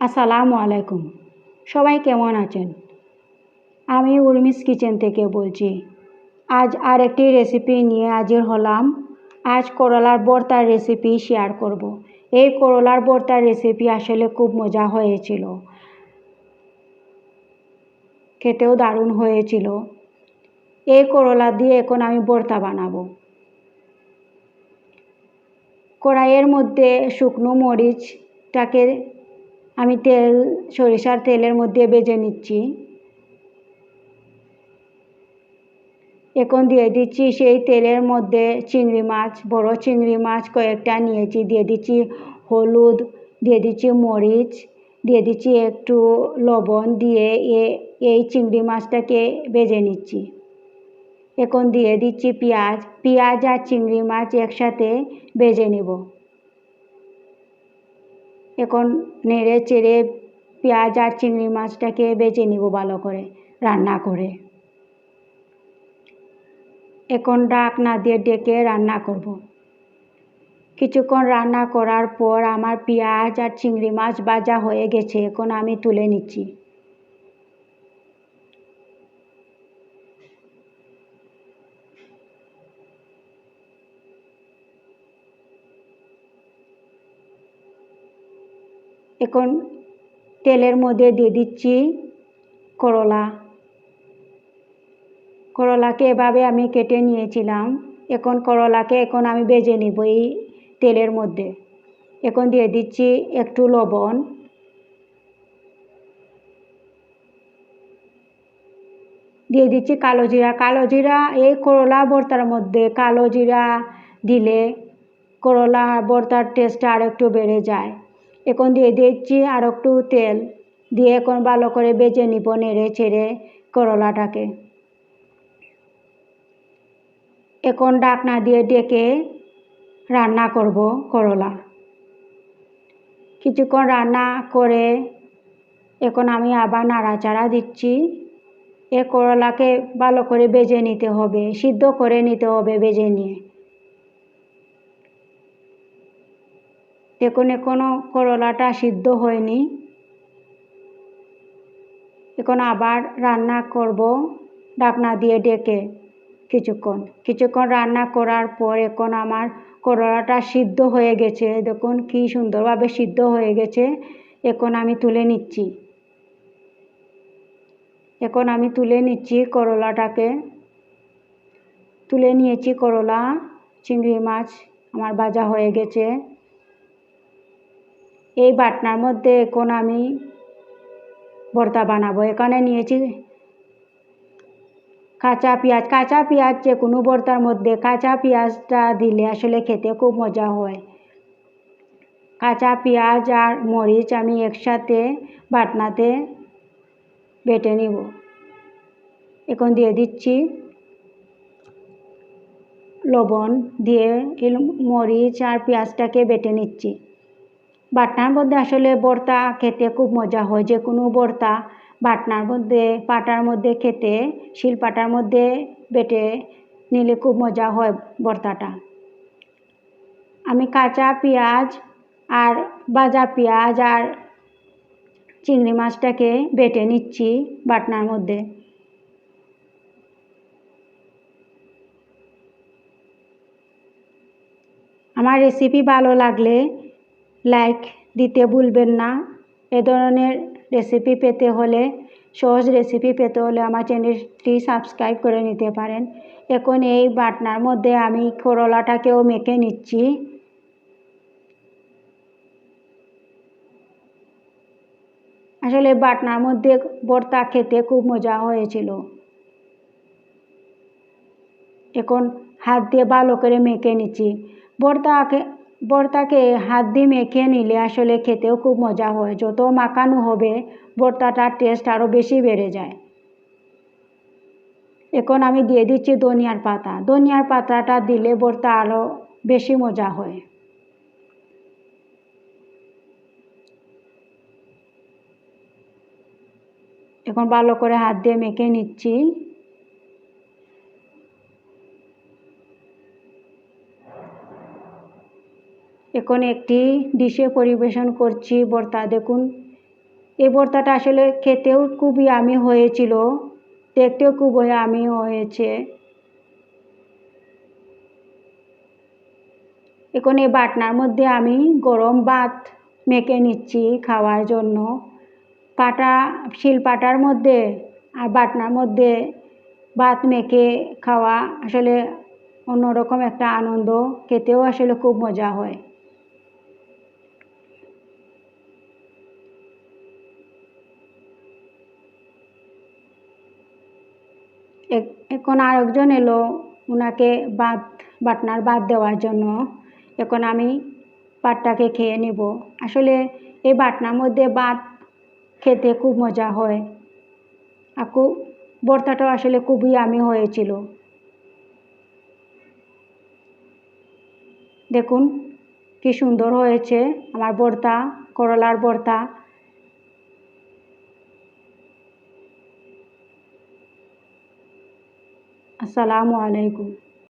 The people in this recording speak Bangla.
আসসালামু আলাইকুম। সবাই কেমন আছেন? আমি উর্মিস কিচেন থেকে বলছি, আজ আর একটি রেসিপি নিয়ে হাজির হলাম। আজ করলার ভর্তার রেসিপি শেয়ার করব। এই করলার ভর্তার রেসিপি আসলে খুব মজা হয়েছিল। খেতেও দারুণ হয়েছিল। এই করলা দিয়ে এখন আমি ভর্তা বানাবো। কড়াইয়ের মধ্যে শুকনো মরিচটাকে আমি তেল, সরিষার তেলের মধ্যে ভেজে নিচ্ছি। এখন দিয়ে দিচ্ছি সেই তেলের মধ্যে চিংড়ি মাছ, বড় চিংড়ি মাছ কয়েকটা নিয়েছি। দিয়ে দিচ্ছি হলুদ, দিয়ে দিচ্ছি মরিচ, দিয়ে দিচ্ছি একটু লবণ দিয়ে এই চিংড়ি মাছটাকে ভেজে নিচ্ছি। এখন দিয়ে দিচ্ছি পেঁয়াজ। পেঁয়াজ আর চিংড়ি মাছ একসাথে ভেজে নেব। এখন নেড়ে চেড়ে পেঁয়াজ আর চিংড়ি মাছটাকে বেছে নিব ভালো করে, রান্না করে এখন ডাক না দিয়ে ডেকে রান্না করব। কিছুক্ষণ রান্না করার পর আমার পেঁয়াজ আর চিংড়ি মাছ ভাজা হয়ে গেছে, এখন আমি তুলে নিচ্ছি এখন তেলের মধ্যে দিয়ে দিচ্ছি করলা। করলাকে এভাবে আমি কেটে নিয়েছিলাম। এখন করলাকে এখন আমি বেজে নিব এই তেলের মধ্যে। এখন দিয়ে দিচ্ছি একটু লবণ। দিয়ে দিচ্ছি কালো জিরা। কালো জিরা, এই করলা ভর্তার মধ্যে কালো জিরা দিলে করলা ভর্তার টেস্টটা আর একটু বেড়ে যায়। এখন দিয়ে দিচ্ছি আর একটু তেল। দিয়ে এখন ভালো করে বেজে নিব নেড়ে ছেড়ে করলাটাকে। এখন ডাকনা দিয়ে ডেকে রান্না করব করলা। কিছুক্ষণ রান্না করে এখন আমি আবার নাড়াচাড়া দিচ্ছি। এ করলাকে ভালো করে বেজে নিতে হবে, সিদ্ধ করে নিতে হবে বেজে নিয়ে। দেখুন এখনও করলাটা সিদ্ধ হয়নি। এখন আবার রান্না করব ডাকনা দিয়ে ডেকে কিছুক্ষণ। কিছুক্ষণ রান্না করার পর এখন আমার করলাটা সিদ্ধ হয়ে গেছে। দেখুন কি সুন্দরভাবে সিদ্ধ হয়ে গেছে। এখন আমি তুলে নিচ্ছি। এখন আমি তুলে নিচ্ছি করলাটাকে। তুলে নিয়েছি করলা, চিংড়ি মাছ, আমার ভাজা হয়ে গেছে। এই বাটনার মধ্যে এখন আমি ভর্তা বানাবো। এখানে নিয়েছি কাঁচা পেঁয়াজ। কাঁচা পেঁয়াজ যে কোনো ভর্তার মধ্যে কাঁচা পেঁয়াজটা দিলে আসলে খেতে খুব মজা হয়। কাঁচা পেঁয়াজ আর মরিচ আমি একসাথে বাটনাতে বেটে নিব। এখন দিয়ে দিচ্ছি লবণ দিয়ে মরিচ আর পেঁয়াজটাকে বেটে নিচ্ছি। বাটনার মধ্যে আসলে বর্তা খেতে খুব মজা হয়, যে কোনো বর্তা বাটনার মধ্যে, পাটার মধ্যে খেতে, শিল পাটার মধ্যে বেটে নিলে খুব মজা হয় বর্তাটা। আমি কাঁচা পেঁয়াজ আর ভাজা পেঁয়াজ আর চিংড়ি মাছটাকে বেটে নিচ্ছি বাটনার মধ্যে। আমার রেসিপি ভালো লাগলে লাইক দিতে ভুলবেন না। এ ধরনের রেসিপি পেতে হলে, সহজ রেসিপি পেতে হলে আমার চ্যানেলটি সাবস্ক্রাইব করে নিতে পারেন। এখন এই বাটনার মধ্যে আমি করলাটাকেও মেখে নিচ্ছি। আসলে বাটনার মধ্যে ভর্তা খেতে খুব মজা হয়েছিল। এখন হাত দিয়ে ভালো করে মেখে নিচ্ছি। ভর্তাকে ভর্তাকে হাত দিয়ে মেখে নিলে আসলে খেতেও খুব মজা হয়। যত মাখানো হবে ভর্তাটার টেস্ট আরও বেশি বেড়ে যায়। এখন আমি দিয়ে দিচ্ছি ধনিয়ার পাতা। ধনিয়ার পাতাটা দিলে ভর্তা আরও বেশি মজা হয়। এখন ভালো করে হাত দিয়ে মেখে নিচ্ছি। এখন একটি ডিশে পরিবেশন করছি ভর্তা দেখুন। এই ভর্তাটা আসলে খেতেও খুবই আমি হয়েছিল, দেখতেও খুব আমি হয়েছে। এখন এই বাটনার মধ্যে আমি গরম ভাত মেখে নিচ্ছি খাওয়ার জন্য। পাটা, শিল পাটার মধ্যে আর বাটনার মধ্যে ভাত মেখে খাওয়া আসলে অন্যরকম একটা আনন্দ, খেতেও আসলে খুব মজা হয়। এখন আরেকজন এলো ওনাকে ভাত বাটনার বাদ দেওয়ার জন্য। এখন আমি পাটটাকে খেয়ে নেব। আসলে এই বাটনার মধ্যে ভাত খেতে খুব মজা হয়। আর খুব ভর্তাটাও আসলে খুবই আমি হয়েছিল। দেখুন, কি সুন্দর হয়েছে আমার ভর্তা করলার ভর্তা আসসালামু আলাইকুম।